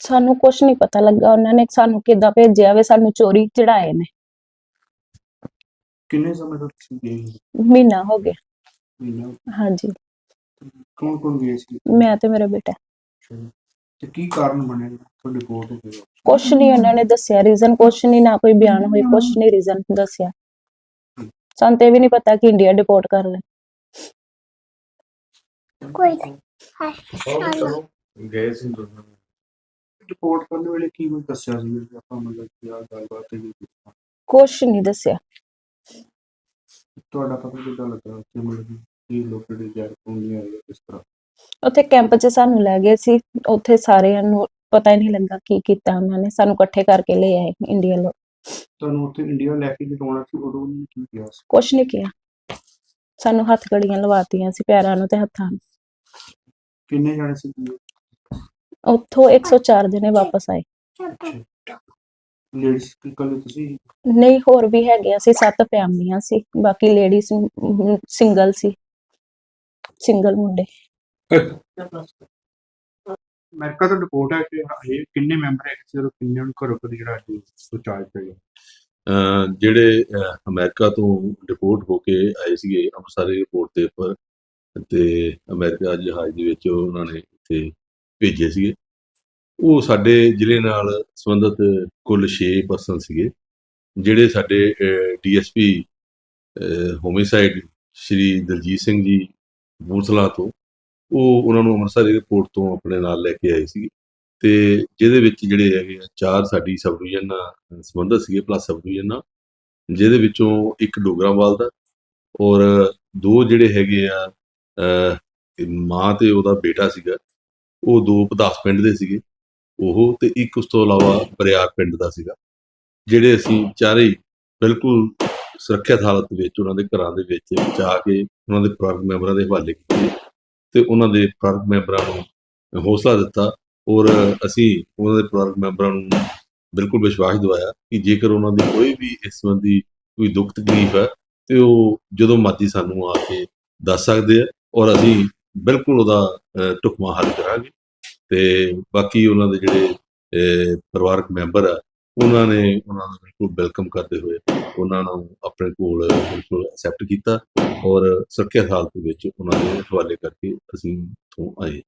ਸਾਨੂੰ ਕੁਝ ਨਹੀਂ ਪਤਾ ਲੱਗਾ। ਉਹਨਾਂ ਨੇ ਸਾਨੂੰ ਕਿੱਦਾਂ ਭੇਜਿਆ ਵੇ ਸਾਨੂੰ ਚੋਰੀ ਚੜਾਏ ਨੇ। ਕਿੰਨੇ ਸਮੇਂ ਤੋਂ ਤੁਸੀਂ ਗਏ ਸੀ? ਮਹੀਨਾ ਹੋ ਗਿਆ। ਮਹੀਨਾ ਹਾਂਜੀ। ਕੌਣ ਕੌਣ ਗਏ ਸੀ? ਮੈਂ ਤੇ ਮੇਰਾ ਬੇਟਾ। ਤੇ ਕੀ ਕਾਰਨ ਬਣਿਆ ਤੁਹਾਡੀ ਰਿਪੋਰਟ ਹੋ ਗਈ ਕੁਛ ਨਹੀਂ ਉਹਨਾਂ ਨੇ ਦੱਸਿਆ। ਰੀਜ਼ਨ ਕੁਛ ਨਹੀਂ ਨਾ ਕੋਈ ਬਿਆਨ ਹੋਈ ਕੁਛ ਨਹੀਂ ਰੀਜ਼ਨ ਦੱਸਿਆ। ਸਾਨੂੰ ਤੇ ਇਹ ਵੀ ਨਹੀਂ ਪਤਾ ਕਿ ਇੰਡੀਆ ਡਿਪੋਰਟ ਕਰ ਲੈ ਕੋਈ ਨਹੀਂ ਗਏ ਸੀ ਦੋਨੋਂ। ਰਿਪੋਰਟ ਕਰਨ ਵੇਲੇ ਕੀ ਕੁਝ ਦੱਸਿਆ ਸੀ ਕਿ ਆਪਾਂ ਮਤਲਬ ਕਿ ਆ ਗੱਲਬਾਤ ਹੈ ਕੁਛ ਨਹੀਂ ਦੱਸਿਆ। ਤੁਹਾਡਾ ਪਤਾ ਕਿੱਦਾਂ ਲੱਗਾ ਕਿ ਮਤਲਬ ਕਿ ਕੀ ਲੋਕਲ ਡਿਜ਼ਾਇਰ ਕੋਣੀ ਆਈ ਹੈ ਕਿਸ ਤਰ੍ਹਾਂ? ਉੱਥੇ ਕੈਂਪ 'ਚ ਸਾਨੂੰ ਲੈ ਗਏ ਸੀ। ਉੱਥੇ ਸਾਰਿਆਂ ਨੂੰ ਪਤਾ ਹੀ ਨਹੀਂ ਲੱਗਾ ਕੀ ਕੀਤਾ ਉਹਨਾਂ ਨੇ। ਸਾਨੂੰ ਇਕੱਠੇ ਕਰਕੇ ਲੈ ਆਏ ਇੰਡੀਆ ਲੋਕ ਤੁਹਾਨੂੰ ਉੱਥੇ ਇੰਡੀਆ ਲੈ ਕੇ ਜਦੋਂ ਸੀ ਉਦੋਂ ਉਹਨੇ ਕੀ ਕਿਹਾ ਸੀ? ਕੁਛ ਨਹੀਂ ਕਿਹਾ। ਸਾਨੂੰ ਹੱਥ ਘੜੀਆਂ ਲਵਾਤੀਆਂ ਸੀ ਪੈਰਾਂ ਨੂੰ ਤੇ ਹੱਥਾਂ ਨੂੰ। ਕਿੰਨੇ ਜਾਣੇ ਸੀ? ਤੁਸੀਂ? ਉੱਥੋਂ 104 ਜਣੇ ਵਾਪਸ ਆਏ। ਲੇਡੀਜ਼ ਕੀ ਕੱਲ ਤੁਸੀਂ? ਨਹੀਂ ਹੋਰ ਵੀ ਹੈਗੇ ਅਸੀਂ ਸੱਤ ਫੈਮਲੀਆਂ ਸੀ ਬਾਕੀ ਲੇਡੀਜ਼ ਸਿੰਗਲ ਸੀ ਸਿੰਗਲ ਮੁੰਡੇ। ਅਮਰੀਕਾ ਤੋਂ ਰਿਪੋਰਟ ਹੈ ਕਿ ਇਹ ਕਿੰਨੇ ਮੈਂਬਰ ਹੈ ਤੋਂ ਕਿੰਨੇ ਨੂੰ ਘਰੋਂ ਘਰ ਜਿਹੜਾ ਗਿਆ? ਅਹ ਜਿਹੜੇ ਅਮਰੀਕਾ ਤੋਂ ਰਿਪੋਰਟ ਹੋ ਕੇ ਆਏ ਸੀਗੇ ਅੰਮ੍ਰਿਤਸਰ ਰਿਪੋਰਟ ਦੇ ਉੱਪਰ ਤੇ ਅਮਰੀਕਾ ਜਹਾਜ਼ ਦੇ ਵਿੱਚ ਉਹਨਾਂ ਨੇ ਇੱਥੇ ਭੇਜੇ ਸੀਗੇ। ਉਹ ਸਾਡੇ ਜ਼ਿਲ੍ਹੇ ਨਾਲ ਸੰਬੰਧਿਤ ਕੁੱਲ 6 ਪਰਸਨ ਸੀਗੇ, ਜਿਹੜੇ ਸਾਡੇ ਡੀਐਸਪੀ ਹੋਮਿਸਾਈਡ ਸ਼੍ਰੀ ਦਲਜੀਤ ਸਿੰਘ ਜੀ ਬੂਥਲਾ ਤੋਂ, ਉਹ ਉਹਨਾਂ ਨੂੰ ਅੰਮ੍ਰਿਤਸਰ ਰਿਪੋਰਟ ਤੋਂ ਆਪਣੇ ਨਾਲ ਲੈ ਕੇ ਆਏ ਸੀਗੇ। ਤੇ ਜਿਹਦੇ ਵਿੱਚ ਜਿਹੜੇ ਹੈਗੇ ਆ, ਚਾਰ ਸਾਡੀ ਸਬ ਡਿਵੀਜ਼ਨ ਨਾਲ ਸੰਬੰਧਿਤ ਸੀਗੇ ਪਲੱਸ ਸਬ ਡਿਵੀਜ਼ਨ ਨਾਲ, ਜਿਹਦੇ ਵਿੱਚੋਂ ਇੱਕ ਡੋਗਰਾਵਾਲ ਦਾ ਔਰ ਦੋ ਜਿਹੜੇ ਹੈਗੇ ਆ ਮਾਂ ਤੇ ਉਹਦਾ ਬੇਟਾ ਸੀਗਾ ਉਹ ਦੋ ਪਦਾਸ ਪਿੰਡ ਦੇ ਸੀਗੇ, ਉਹ ਤੇ ਇੱਕ ਉਸ ਤੋਂ ਇਲਾਵਾ ਬਰਿਆਰ ਪਿੰਡ ਦਾ ਸੀਗਾ, ਜਿਹੜੇ ਅਸੀਂ ਚਾਰੇ ਬਿਲਕੁਲ ਸੁਰੱਖਿਅਤ ਹਾਲਤ ਵਿੱਚ ਉਹਨਾਂ ਦੇ ਘਰਾਂ ਦੇ ਵਿੱਚ ਜਾ ਕੇ ਉਹਨਾਂ ਦੇ ਪਰਿਵਾਰਕ ਮੈਂਬਰਾਂ ਦੇ ਹਵਾਲੇ ਕੀਤੇ ਤੇ ਉਹਨਾਂ ਦੇ ਪਰਿਵਾਰਕ ਮੈਂਬਰਾਂ ਨੂੰ ਹੌਸਲਾ ਦਿੱਤਾ ਔਰ ਅਸੀਂ ਉਹਨਾਂ ਦੇ ਪਰਿਵਾਰਕ ਮੈਂਬਰਾਂ ਨੂੰ ਬਿਲਕੁਲ ਵਿਸ਼ਵਾਸ ਦਿਵਾਇਆ ਕਿ ਜੇਕਰ ਉਹਨਾਂ ਦੀ ਕੋਈ ਵੀ ਇਸ ਸੰਬੰਧੀ ਕੋਈ ਦੁੱਖ ਤਕਲੀਫ ਹੈ ਤੇ ਉਹ ਜਦੋਂ ਮਰਜ਼ੀ ਸਾਨੂੰ ਆ ਕੇ ਦੱਸ ਸਕਦੇ ਆ ਔਰ ਅਸੀਂ ਬਿਲਕੁਲ ਉਹਦਾ ਅਹ, ਢੁਕਵਾਂ ਹੱਲ ਕਰਾਂਗੇ। ਤੇ ਬਾਕੀ ਉਹਨਾਂ ਦੇ ਜਿਹੜੇ ਪਰਿਵਾਰਕ ਮੈਂਬਰ ਆ ਉਹਨਾਂ ਨੇ ਉਹਨਾਂ ਦਾ ਬਿਲਕੁਲ ਵੈਲਕਮ ਕਰਦੇ ਹੋਏ ਉਹਨਾਂ ਨੂੰ ਆਪਣੇ ਕੋਲ ਬਿਲਕੁਲ ਐਕਸੈਪਟ ਕੀਤਾ ਔਰ ਸੁਰੱਖਿਅਤ ਹਾਲਤ ਵਿੱਚ ਉਹਨਾਂ ਦੇ ਹਵਾਲੇ ਕਰਕੇ ਅਸੀਂ ਇੱਥੋਂ ਆਏ।